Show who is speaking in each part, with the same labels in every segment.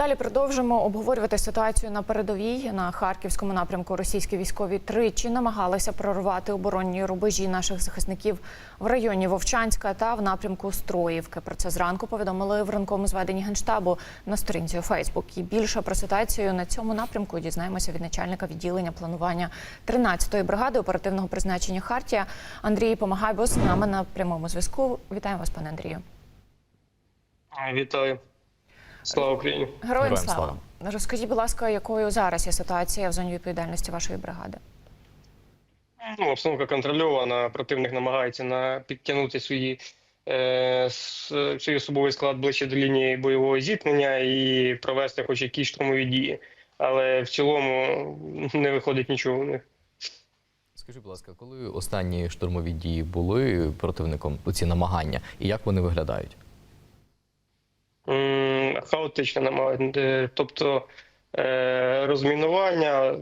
Speaker 1: Далі продовжимо обговорювати ситуацію на передовій на харківському напрямку. Російські військові тричі намагалися прорвати оборонні рубежі наших захисників в районі Вовчанська та в напрямку Строївки. Про це зранку повідомили в ранковому зведенні генштабу на сторінці у Фейсбук. І більше про ситуацію на цьому напрямку дізнаємося від начальника відділення планування 13-ї бригади оперативного призначення Хартія Андрій Помагайбо з нами на прямому зв'язку. Вітаємо вас, пане Андрію.
Speaker 2: Вітаю. Слава Україні.
Speaker 1: Героям
Speaker 3: Героям
Speaker 1: слава. Розкажіть, будь ласка, якою зараз є ситуація в зоні відповідальності вашої бригади?
Speaker 2: Ну, обстановка контрольована. Противник намагається на підтягнути свої, е, свій особовий склад ближче до лінії бойового зіткнення і провести хоч якісь штурмові дії. Але в цілому не виходить нічого у них.
Speaker 3: Скажіть, будь ласка, коли останні штурмові дії були противником у ці намагання, і як вони виглядають?
Speaker 2: Хаотично намагають. Тобто е, розмінування,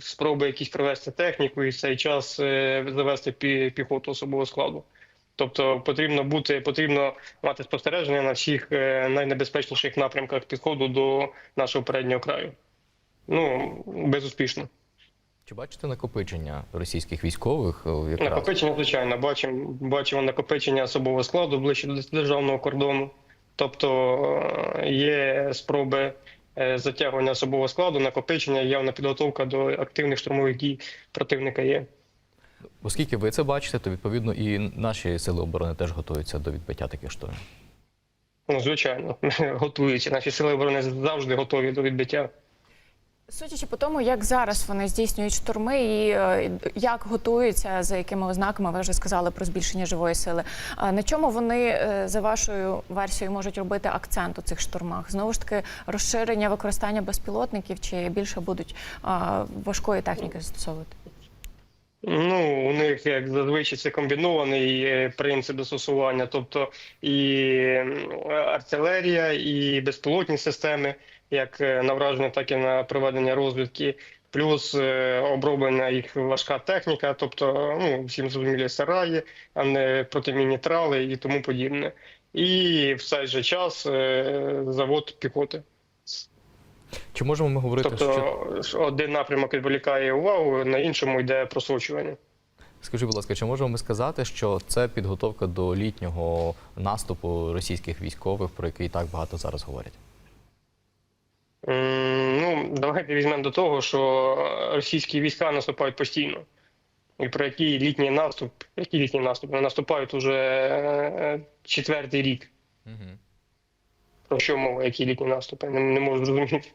Speaker 2: спроби якісь провести техніку і в цей час е, завести піхоту особового складу. Тобто потрібно бути, потрібно мати спостереження на всіх е, найнебезпечніших напрямках підходу до нашого переднього краю. Ну, безуспішно.
Speaker 3: Чи бачите накопичення російських військових якраз?
Speaker 2: Накопичення, звичайно, бачимо, бачимо накопичення особового складу ближче до державного кордону. Тобто е, є спроби е, затягування особового складу, накопичення, явна підготовка до активних штурмових дій противника є.
Speaker 3: Оскільки ви це бачите, то відповідно і наші сили оборони теж готуються до відбиття таких штурмів.
Speaker 2: Ну, звичайно, готуються. Наші сили оборони завжди готові до відбиття.
Speaker 1: Судячи по тому, як зараз вони здійснюють штурми і е, як готуються, за якими ознаками ви вже сказали про збільшення живої сили. На чому вони е, за вашою версією можуть робити акцент у цих штурмах? Знову ж таки, розширення використання безпілотників чи більше будуть важкої техніки застосовувати?
Speaker 2: Ну, у них як зазвичай це комбінований е, принцип застосування, тобто і артилерія, і безпілотні системи, як е, на враження, так і на проведення розвідки, плюс е, оброблена їх важка техніка, тобто ну, всім зрозумілі сараї, а не протимінні трали і тому подібне. І в цей же час е, завод піхоти.
Speaker 3: Чи можемо ми говорити, що
Speaker 2: Тобто один напрямок відволікає увагу, на іншому йде просочування.
Speaker 3: скажіть, будь ласка, чи можемо ми сказати, що це підготовка до літнього наступу російських військових, про який так багато зараз говорять?
Speaker 2: Ну, давайте візьмемо до того, що російські війська наступають постійно. І про який літній наступ, який літній наступ? Вони наступають уже е, четвертий рік.
Speaker 3: Угу.
Speaker 2: Про що мова, які літні наступи? Не, не можу зрозуміти.